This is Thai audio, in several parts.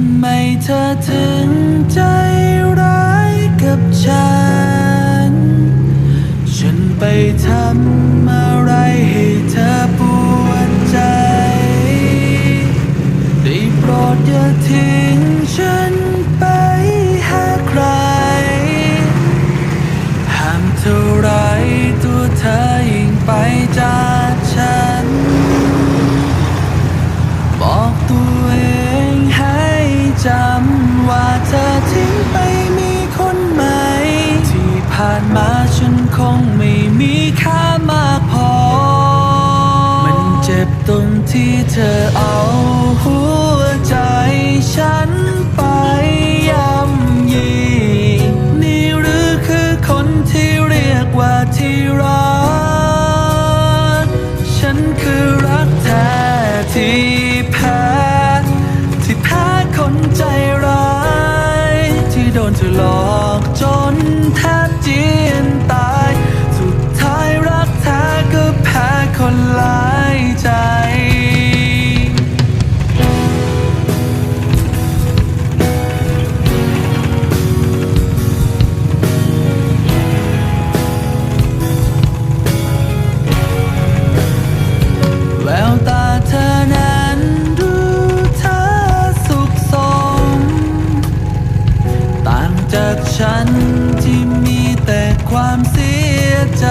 ำไมเธอถึงใจร้ายกับฉัน ฉันไปทำอะไรให้เธอปวดใจ ได้โปรดอย่าทิ้งฉันไปหาใคร ห้ามเท่าไรตัวเธอยิ่งไปจากฉัน ที่เธอเอา จากฉันที่มีแต่ความเสียใจ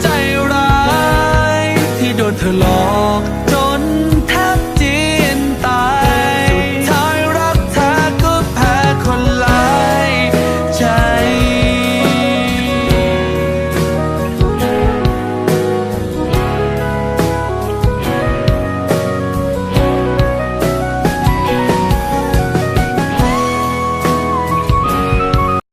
在。